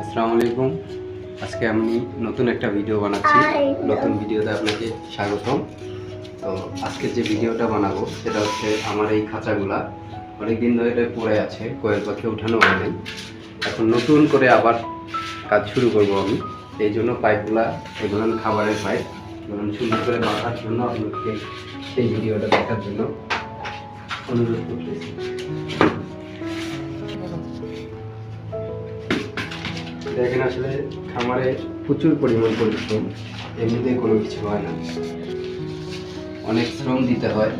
আসসালামু আলাইকুম। আজকে আমি নতুন একটা ভিডিও বানাচ্ছি। নতুন ভিডিওতে আপনাকে স্বাগতম। তো আজকে যে ভিডিওটা বানাবো সেটা হচ্ছে আমার এই খাঁচাগুলা। অনেকদিন ধরে পড়ে আছে কোয়েল পাখি উঠানো হয় নাই এখন নতুন করে আবার কাজ শুরু করব আমি। এই জন্য পাইপগুলা এগুলো খাবারের পাইপ এগুলো সুন্দর করে বাঁধার জন্য আপনাকে সেই ভিডিওটা দেখার জন্য অনুরোধ দেখেন আসলে খামারে প্রচুর পরিমাণ পরিশ্রম, এমনিতে কোনো কিছু হয় না। অনেক শ্রম দিতে হয়,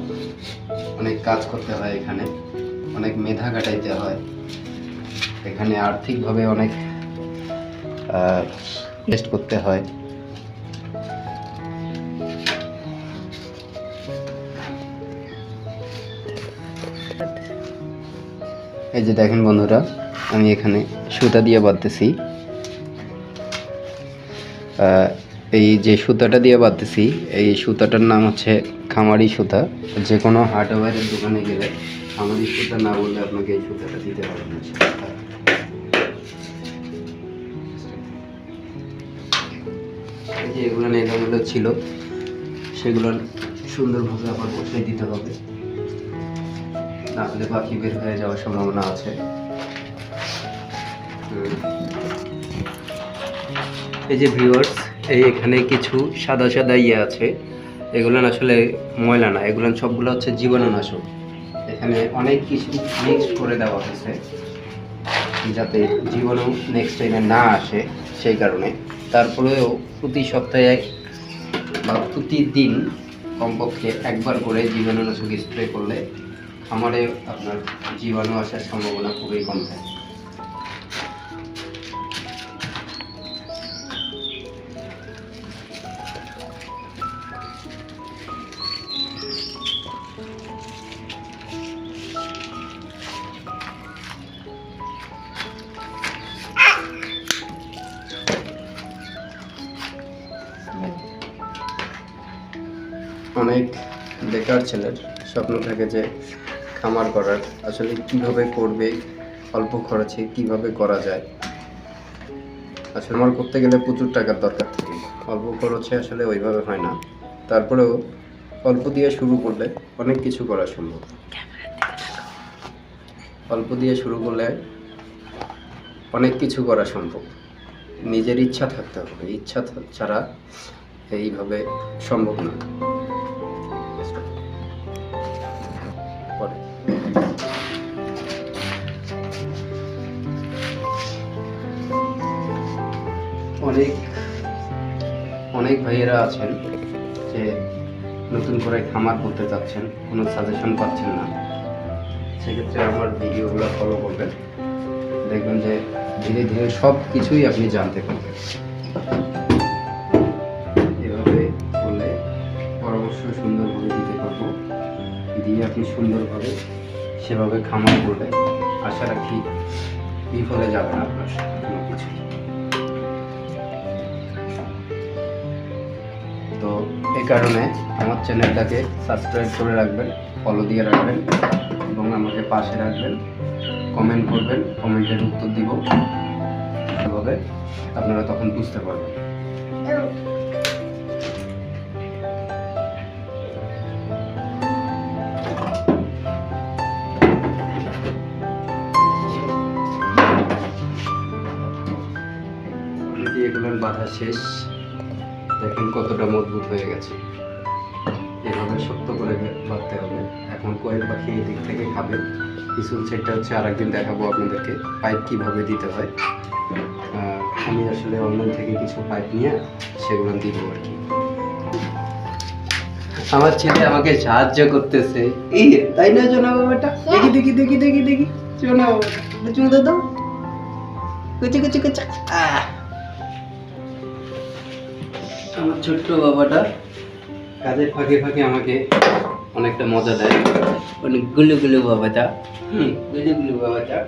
অনেক কাজ করতে হয় এখানে, অনেক মেধা কাটাইতে হয়। এখানে আর্থিকভাবে অনেক টেস্ট করতে হয়। এই যে দেখেন বন্ধুরা, আমি এখানে সুতা দিয়ে বাঁধতেছি। এই যে সুতাটা দিয়ে বাঁধতেছি, এই সুতাটার নাম হচ্ছে খামারি সুতা। যে কোনো হার্ডওয়্যারের দোকানে গেলে খামারি সুতা না বললে আপনাকে এই সুতাটা দিতে পারবে না এগুলো এলোমেলো ছিল। সেগুলো সুন্দরভাবে আবার বসিয়ে দিতে হবে। না হলে পাখি বের হয়ে যাওয়ার সম্ভাবনা আছে। এই যে ভিউয়ার্স এই এখানে কিছু সাদা সাদা ইয়ে আছে। এগুলো আসলে ময়লা না, এগুলো সবগুলো হচ্ছে জীবাণুনাশক। এখানে অনেক কিছু মিক্সড করে দেওয়া হয়েছে, যাতে জীবাণু নেক্সট টাইমে না আসে সেই কারণে। তারপরেও প্রতি সপ্তাহে বা প্রতিদিন কমপক্ষে একবার করে জীবাণুনাশক স্প্রে করলে খামারে আপনার জীবাণু আসার সম্ভাবনা খুবই কম থাকে। অনেক বেকার ছেলের স্বপ্ন থাকে যে খামার করার, আসলে কীভাবে করবে, অল্প খরচে কীভাবে করা যায়? আসলে আমার করতে গেলে প্রচুর টাকার দরকার থাকে। অল্প খরচে আসলে ওইভাবে হয় না। তারপরেও অল্প দিয়ে শুরু করলে অনেক কিছু করা সম্ভব। অল্প দিয়ে শুরু করলে অনেক কিছু করা সম্ভব। নিজের ইচ্ছা থাকতে হবে। ইচ্ছা ছাড়া এইভাবে সম্ভব না। অনেক অনেক ভাইয়েরা আছেন যে নতুন করে খামার করতে চাচ্ছেন, কোনো সাজেশন পাচ্ছেন না। সেক্ষেত্রে আমার ভিডিওগুলো ফলো করবেন। দেখবেন যে ধীরে ধীরে সব কিছুই আপনি জানতে পারবেন। এভাবে করলে পরামর্শ সুন্দরভাবে দিতে পারব। দিয়ে আপনি সুন্দরভাবে সেভাবে খামার করলে আশা রাখি বিফলে যাবে না আপনার কোনো কিছু কারণে আমার চ্যানেলটাকে সাবস্ক্রাইব করে রাখবেন ফলো দিয়ে রাখবেন এবং আমাকে পাশে রাখবেন কমেন্ট করবেন, কমেন্টের উত্তর দিব। এভাবে আপনারা তখন বুঝতে পারবেন। বাধা শেষ। দেখেন কতটা মজবুত হয়ে গেছে। এভাবে শক্ত করে বাঁধতে হবে। এখন কয়েক পাখি এই দিক থেকে খাবে। পিছন সেটটা হচ্ছে আরেকদিন দেখাবো আপনাদেরকে পাইপ কীভাবে দিতে হয়। আমি আসলে অনলাইন থেকে কিছু পাইপ নিয়ে সেগুলো দিব আর কি। আমার ছেলে আমাকে সাহায্য করতেছে। এই তাই না জোনা বাবাটা? দেখি দেখি দেখি দেখি দেখি। জোনা বাবাটা দাও। কুচি কুচি কুচি। আমার ছোট্ট বাবাটা কাজের ফাঁকে ফাঁকে আমাকে অনেকটা মজা দেয়। অনেক গুলু গুলু বাবাটা। হুম গুলু গুলু বাবাটা।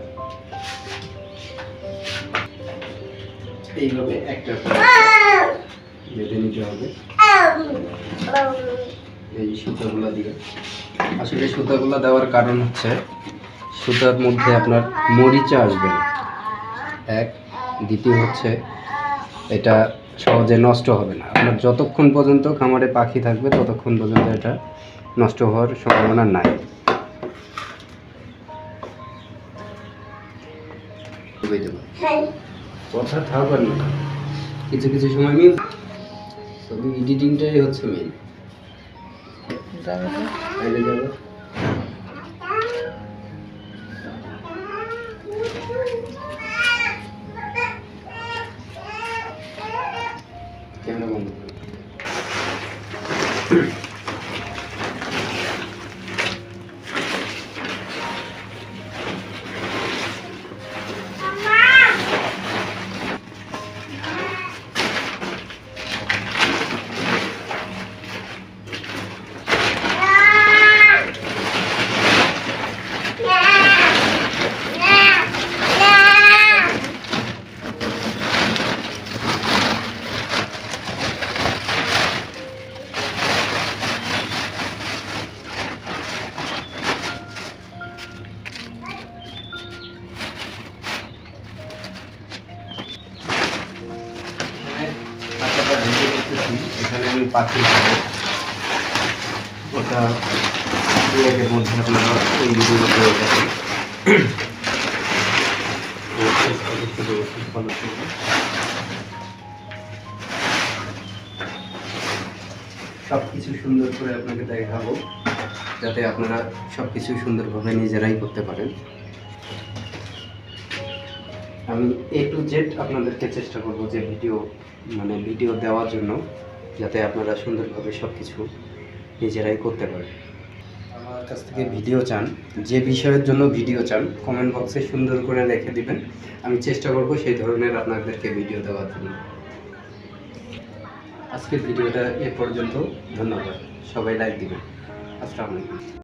এইভাবে একটা বেঁধে নিতে হবে। এই সুতাগুলো দিয়ে। আসলে সুতাগুলো দেওয়ার কারণ হচ্ছে সুতার মধ্যে আপনার মরিচা আসবে এক দ্বিতীয় হচ্ছে এটা সহজে নষ্ট হবে না। আপনার যতক্ষণ পর্যন্ত খামারে পাখি থাকবে ততক্ষণ পর্যন্ত এটা নষ্ট হওয়ার সম্ভাবনা নাই। কথা থাকবেন না। কিছু কিছু সময় মিল তবে এডিটিংটাই হচ্ছে মেন যাব। truth. রেখেছি। এখানে আমি পাখি ওটা দু একের মধ্যে আপনারা ওই ভিডিওটা পেয়ে যাবেন সব কিছু সুন্দর করে আপনাকে দেখাবো, যাতে আপনারা সব কিছু সুন্দরভাবে নিজেরাই করতে পারেন আমি এ টু জেড আপনাদেরকে চেষ্টা করব যে ভিডিও মানে ভিডিও দেওয়ার জন্য, যাতে আপনারা সুন্দরভাবে সব কিছু নিজেরাই করতে পারেন। আমার কাছ থেকে ভিডিও চান, যে বিষয়ের জন্য ভিডিও চান কমেন্ট বক্সে সুন্দর করে রেখে দিবেন। আমি চেষ্টা করব সেই ধরনের আপনাদেরকে ভিডিও দেওয়ার জন্য। আজকের ভিডিওটা এ পর্যন্ত, ধন্যবাদ। সবাই লাইক দিবেন। আসসালামু আলাইকুম।